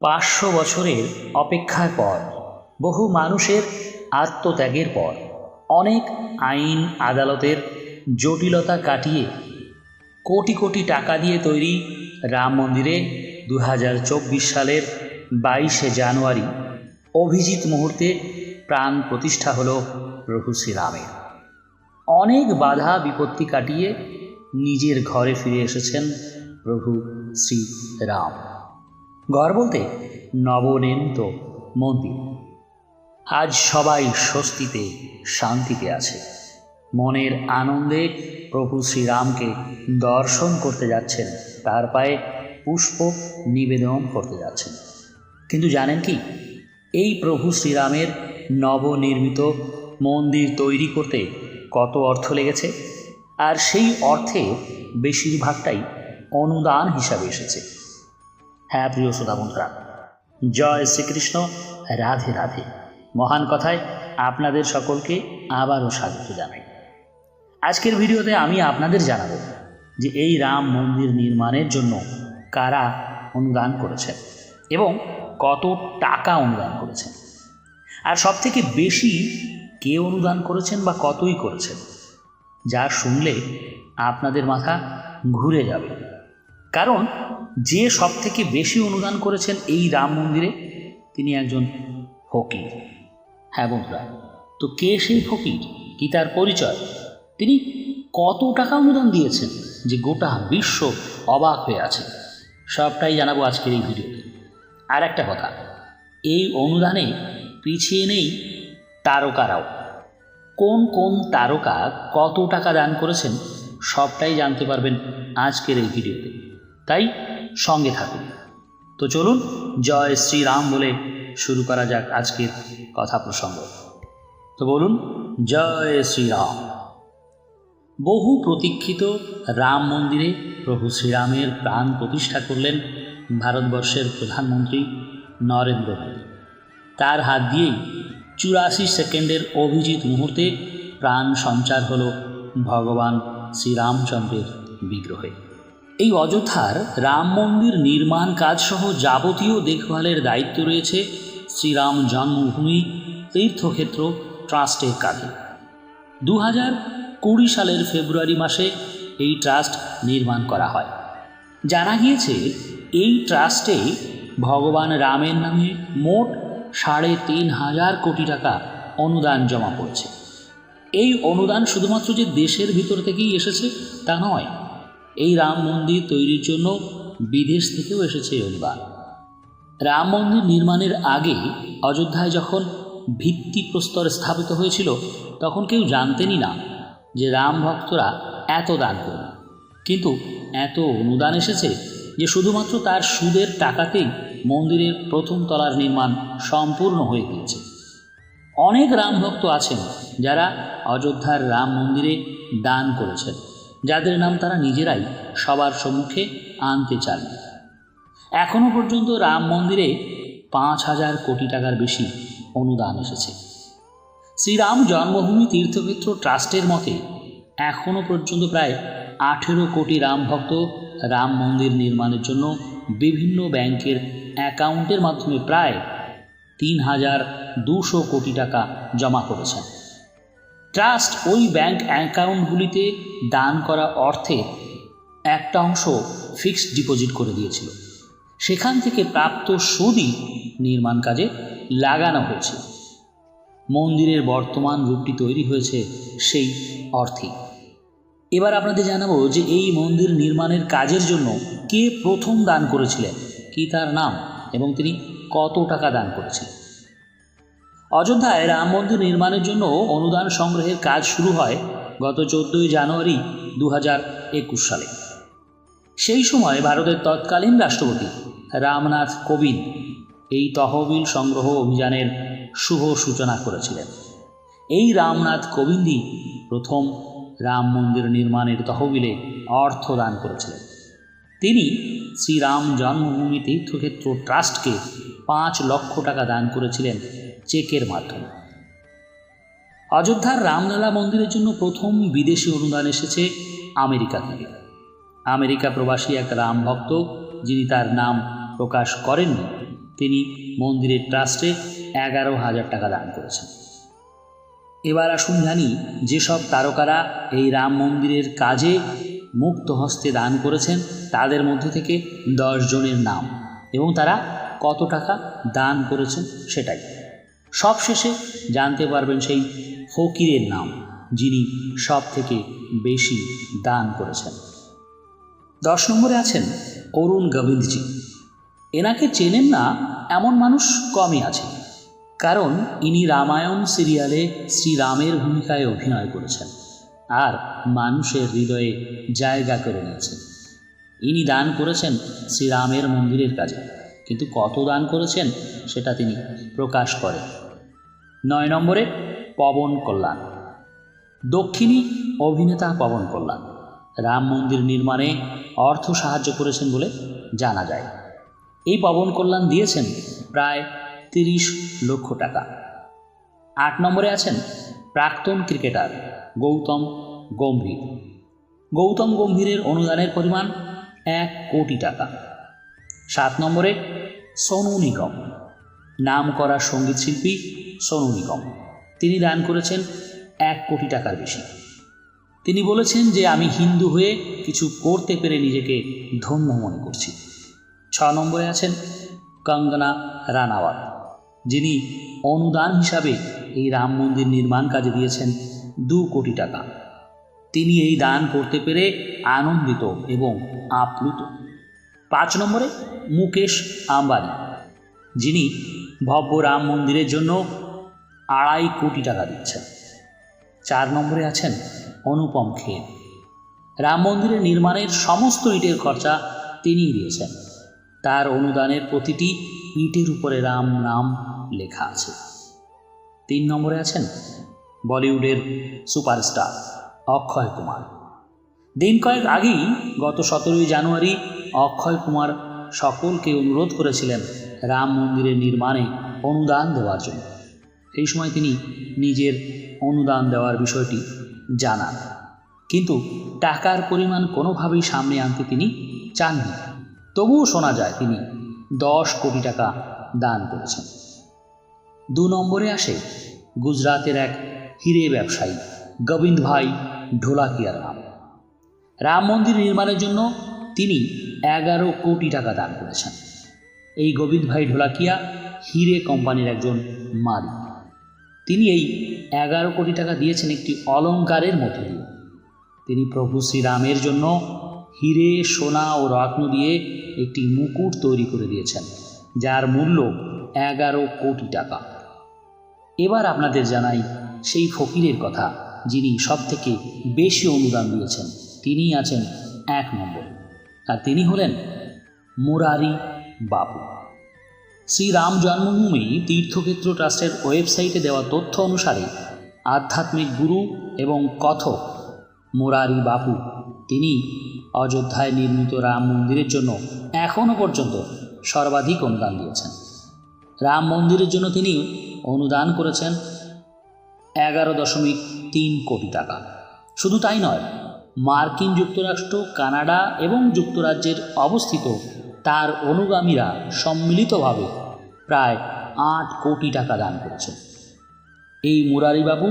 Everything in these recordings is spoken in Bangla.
পাঁচশো বছরের অপেক্ষার পর, বহু মানুষের আত্মত্যাগের পর, অনেক আইন আদালতের জটিলতা কাটিয়ে কোটি কোটি টাকা দিয়ে তৈরি রাম মন্দিরে দু হাজার চব্বিশ সালের বাইশে জানুয়ারি অভিজিৎ মুহূর্তে প্রাণ প্রতিষ্ঠা হল প্রভু শ্রীরামের। অনেক বাধা বিপত্তি কাটিয়ে নিজের ঘরে ফিরে এসেছেন প্রভু শ্রী ঘর বলতে নবনির্মিত মন্দির। আজ সবাই স্বস্তিতে শান্তিতে আছে। মনের আনন্দে প্রভু শ্রীরামকে দর্শন করতে যাচ্ছেন, তার পায়ে পুষ্প নিবেদন করতে যাচ্ছেন। কিন্তু জানেন কি? এই প্রভু শ্রীরামের নবনির্মিত মন্দির তৈরি করতে কত অর্থ লেগেছে? আর সেই অর্থে বেশিরভাগটাই অনুদান হিসাবে এসেছে। হ্যাঁ প্রিয় শ্রোতা বন্ধুরা জয় শ্রীকৃষ্ণ, রাধে রাধে। মহান কথায় আপনাদের সকলকে আবারও স্বাগত জানাই। আজকের ভিডিওতে আমি আপনাদের জানাব যে এই রাম মন্দির নির্মাণের জন্য কারা অনুদান করেছেন এবং কত টাকা অনুদান করেছেন। আর সবথেকে বেশি কে অনুদান করেছেন বা কতই করেছেন, যা শুনলে আপনাদের মাথা ঘুরে যাবে। কারণ যে সব থেকে বেশি অনুদান করেছেন এই রাম মন্দিরে তিনি একজন ফকির। হ্যাঁ বন্ধুরা, তো কে সেই ফকির? কি তার পরিচয়? তিনি কত টাকা অনুদান দিয়েছেন যে গোটা বিশ্ব অবাক হয়ে আছে। সবটাই জানাব আজকের এই ভিডিওতে। আর একটা কথা, এই অনুদানে পিছিয়ে নেই তারকারাও। কোন কোন তারকা কত টাকা দান করেছেন সবটাই জানতে পারবেন আজকের এই ভিডিওতে। তাই সঙ্গে থাকুন। তো চলুন, জয় শ্রীরাম বলে শুরু করা যাক আজকের কথা প্রসঙ্গ। তো বলুন, জয় শ্রীরাম। বহু প্রতীক্ষিত রাম মন্দিরে প্রভু শ্রীরামের প্রাণ প্রতিষ্ঠা করলেন ভারতবর্ষের প্রধানমন্ত্রী নরেন্দ্র মোদী। তার হাত দিয়েই চুরাশি সেকেন্ডের অভিজিৎ মুহূর্তে প্রাণ সঞ্চার হল ভগবান শ্রীরামচন্দ্রের বিগ্রহে। এই অযোধ্যার রাম মন্দির নির্মাণ কাজসহ যাবতীয় দেখভালের দায়িত্ব রয়েছে শ্রীরাম জন্মভূমি তীর্থক্ষেত্র ট্রাস্টের কাঁধে। দু হাজার কুড়ি সালের ফেব্রুয়ারি মাসে এই ট্রাস্ট নির্মাণ করা হয়। জানা গিয়েছে, এই ট্রাস্টে ভগবান রামের নামে মোট সাড়ে তিন হাজার কোটি টাকা অনুদান জমা পড়ছে। এই অনুদান শুধুমাত্র যে দেশের ভিতর থেকেই এসেছে তা নয় এই রাম মন্দির তৈরির জন্য বিদেশ থেকেও এসেছে অনুদান রাম মন্দির নির্মাণের আগে অযোধ্যায় যখন ভিত্তিপ্রস্তর স্থাপিত হয়েছিল, তখন কেউ জানতেনই না যে রাম ভক্তরা এত দান করবে কিন্তু এত অনুদান এসেছে যে শুধুমাত্র তার সুদের টাকাতেই মন্দিরের প্রথম তলার নির্মাণ সম্পূর্ণ হয়ে গিয়েছে। অনেক রাম ভক্ত আছেন যারা অযোধ্যার রাম মন্দিরে দান করেছেন। যাদের নাম তারা নিজেরাই সবার সম্মুখে আনতে চান। এখনও পর্যন্ত রাম মন্দিরে পাঁচ হাজার কোটি টাকার বেশি অনুদান এসেছে। শ্রীরাম জন্মভূমি তীর্থক্ষেত্র ট্রাস্টের মতে এখনও পর্যন্ত প্রায় আঠেরো কোটি রাম ভক্ত রাম মন্দির নির্মাণের জন্য বিভিন্ন ব্যাংকের অ্যাকাউন্টের মাধ্যমে প্রায় তিন হাজার দুশো কোটি টাকা জমা করেছেন। ট্রাস্ট ওই ব্যাংক অ্যাকাউন্টগুলিতে দান করা অর্থে একটা অংশ ফিক্সড ডিপোজিট করে দিয়েছিল। সেখান থেকে প্রাপ্ত সুদই নির্মাণ কাজে লাগানো হয়েছে। মন্দিরের বর্তমান রূপটি তৈরি হয়েছে সেই অর্থে এবার আপনাদের জানাব যে এই মন্দির নির্মাণের কাজের জন্য কে প্রথম দান করেছিলেন, কি তার নাম এবং তিনি কত টাকা দান করেছিলেন। অযোধ্যায় রাম মন্দির নির্মাণের জন্য অনুদান সংগ্রহের কাজ শুরু হয় গত চোদ্দোই জানুয়ারি দু একুশ সালে। সেই সময় ভারতের তৎকালীন রাষ্ট্রপতি রামনাথ কোবিন্দ এই তহবিল সংগ্রহ অভিযানের শুভ সূচনা করেছিলেন। এই রামনাথ কোবিন্দই প্রথম রাম মন্দির নির্মাণের তহবিলে অর্থ দান করেছিলেন। তিনি শ্রীরাম জন্মভূমি তীর্থক্ষেত্র ট্রাস্টকে পাঁচ লক্ষ টাকা দান করেছিলেন চেকের মাধ্যমে। অযোধ্যার রামলালা মন্দিরের জন্য প্রথম বিদেশি অনুদান এসেছে আমেরিকা থেকে। আমেরিকা প্রবাসী এক রাম ভক্ত, যিনি তার নাম প্রকাশ করেননি, তিনি মন্দিরের ট্রাস্টে এগারো হাজার টাকা দান করেছেন। এবার আসুন জানি, যেসব তারকারা এই রাম মন্দিরের কাজে মুক্ত হস্তে দান করেছেন, তাদের মধ্যে থেকে জনের নাম, এবং তারা কত টাকা দান করেছেন সেটাই। সবশেষে জানতে পারবেন সেই ফকিরের নাম, যিনি সব থেকে বেশি দান করেছেন। দশ নম্বরে আছেন অরুণ গোবিন্দজি। এনাকে চেনেন না এমন মানুষ কমই আছে, কারণ ইনি রামায়ণ সিরিয়ালে শ্রীরামের ভূমিকায় অভিনয় করেছেন আর মানুষের হৃদয়ে জায়গা করে নিয়েছেন। ইনি দান করেছেন শ্রীরামের মন্দিরের কাজে। কিন্তু কত দান করেছেন সেটা তিনি প্রকাশ করেন। নয় নম্বরে পবন কল্যাণ। দক্ষিণী অভিনেতা পবন কল্যাণ। রাম মন্দির নির্মাণে অর্থ সাহায্য করেছেন বলে জানা যায়। এই পবন কল্যাণ দিয়েছেন প্রায় তিরিশ লক্ষ টাকা। আট নম্বরে আছেন প্রাক্তন ক্রিকেটার গৌতম গম্ভীর। গৌতম গম্ভীরের অনুদানের পরিমাণ এক কোটি টাকা। সাত নম্বরে সোনু নিগম। নাম করা সংগীত শিল্পী সোনু নিগম। তিনি দান করেছেন এক কোটি টাকার বেশি। তিনি বলেছেন যে, আমি হিন্দু হয়ে কিছু করতে পেরে নিজেকে ধন্য মনে করছি। ছ নম্বরে আছেন কঙ্গনা রানাওয়াত, যিনি অনুদান হিসাবে এই রাম মন্দির নির্মাণ কাজে দিয়েছেন দু কোটি টাকা। তিনি এই দান করতে পেরে আনন্দিত এবং আপ্লুত। পাঁচ নম্বরে মুকেশ আম্বানি, যিনি ভব্য রাম মন্দিরের জন্য আড়াই কোটি টাকা দিচ্ছেন। চার নম্বরে আছেন অনুপম খের। রাম মন্দিরের নির্মাণের সমস্ত ইটের খরচা তিনিই দিয়েছেন। তার অনুদানের প্রতিটি ইটের উপরে রাম নাম লেখা আছে। তিন নম্বরে আছেন বলিউডের সুপারস্টার অক্ষয় কুমার। দিন কয়েক আগেই গত সতেরোই জানুয়ারি অক্ষয় কুমার সকলকে অনুরোধ করেছিলেন রাম মন্দিরের নির্মাণে অনুদান দেওয়ার জন্য। এই সময় তিনি নিজের অনুদান দেওয়ার বিষয়টি জানান। কিন্তু টাকার পরিমাণ কোনোভাবেই সামনে আনতে তিনি চাননি। তবুও শোনা যায় তিনি দশ কোটি টাকা দান করেছেন। দু নম্বরে আসে গুজরাতের এক হিরে ব্যবসায়ী গোবিন্দ ভাই ঢোলাকিয়ার নাম। রাম মন্দির নির্মাণের জন্য তিনি এগারো কোটি টাকা দান করেছেন। এই গোবিন্দ ভাই ঢোলাকিয়া হিরে কোম্পানির একজন মালিক। তিনি এই এগারো কোটি টাকা দিয়েছেন একটি অলংকারের মধ্যে দিয়ে। তিনি প্রভু শ্রীরামের জন্য হিরে, সোনা ও রত্ন দিয়ে একটি মুকুট তৈরি করে দিয়েছেন, যার মূল্য এগারো কোটি টাকা। এবার আপনাদের জানাই সেই ফকিরের কথা, যিনি সব থেকে বেশি অনুদান দিয়েছেন। তিনিই আছেন এক নম্বর। আর তিনি হলেন মুরারি বাবু। শ্রীরাম জন্মভূমি তীর্থক্ষেত্র ট্রাস্টের ওয়েবসাইটে দেওয়া তথ্য অনুসারে আধ্যাত্মিক গুরু এবং কথক মুরারি বাবু তিনি অযোধ্যায় নির্মিত রাম মন্দিরের জন্য এখনও পর্যন্ত সর্বাধিক অনুদান দিয়েছেন। রাম মন্দিরের জন্য তিনি অনুদান করেছেন এগারো দশমিক তিন কোটি টাকা। শুধু তাই নয় মার্কিন যুক্তরাষ্ট্র, কানাডা এবং যুক্তরাজ্যের অবস্থিত তার অনুগামীরা সম্মিলিতভাবে প্রায় আট কোটি টাকা দান করেছেন। এই মুরারিবাবু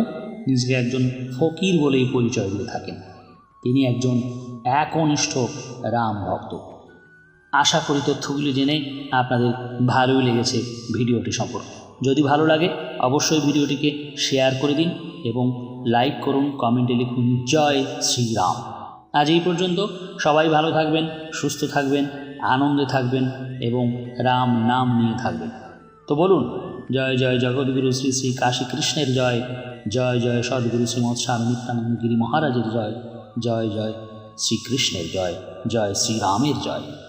নিজেকে একজন ফকির বলেই পরিচয় দিয়ে থাকেন। তিনি একজন একনিষ্ঠ রাম ভক্ত। আশা করি তথ্যগুলি জেনে আপনাদের ভালোই লেগেছে ভিডিওটি সম্পর্কে। যদি ভালো লাগে, অবশ্যই ভিডিওটিকে শেয়ার করে দিন। এবং লাইক করুন কমেন্টে লিখুন, জয় শ্রীরাম। আজ এই পর্যন্ত সবাই ভালো থাকবেন, সুস্থ থাকবেন, আনন্দে থাকবেন এবং রাম নাম নিয়ে থাকবেন। তো বলুন, জয় জয় জগৎগুরু শ্রী শ্রী কাশী কৃষ্ণের জয় জয় জয় সদ্গুরু শ্রীমৎ স্বামী নিত্যানন্দ গিরি মহারাজের জয় জয় জয় শ্রীকৃষ্ণের জয় জয় শ্রীরামের জয়।